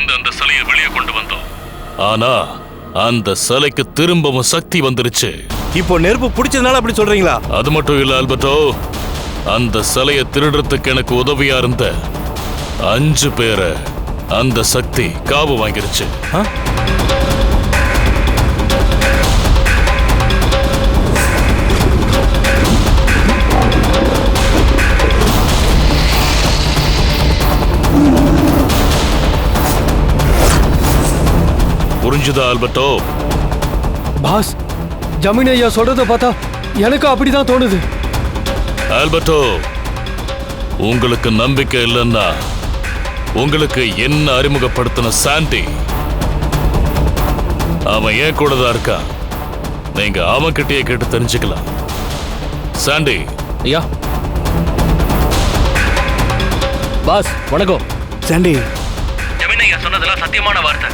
இருந்து அந்த சிலையை வெளியே கொண்டு வந்தோம். ஆனா அந்த சிலைக்கு திரும்பவும் சக்தி வந்துருச்சு. இப்போ நெருப்பு பிடிச்சதுனால அப்படி சொல்றீங்களா? அது மட்டும் இல்ல ஆல்பர்டோ அந்த சிலையை திருடுறதுக்கு எனக்கு உதவியா இருந்த அஞ்சு பேரை அந்த சக்தி காவு வாங்கிருச்சு. புரிஞ்சுதா ஆல்பர்டோ பாஸ் ஜமீன் ஐயா சொல்றத பார்த்தா எனக்கு அப்படிதான் தோணுது. ஆல்பர்டோ உங்களுக்கு நம்பிக்கை இல்லைன்னா உங்களுக்கு என்ன அறிமுகப்படுத்தின சாண்டி? அவன் ஏன் கூட தான் இருக்கான் நீங்க அவன் கிட்டயே கேட்டு தெரிஞ்சுக்கலாம். சாண்டி. ஐயா. பாஸ் வணக்கம். சாண்டி. ஜமீன் ஐயா சொன்னதெல்லாம் சத்தியமான வார்த்தை.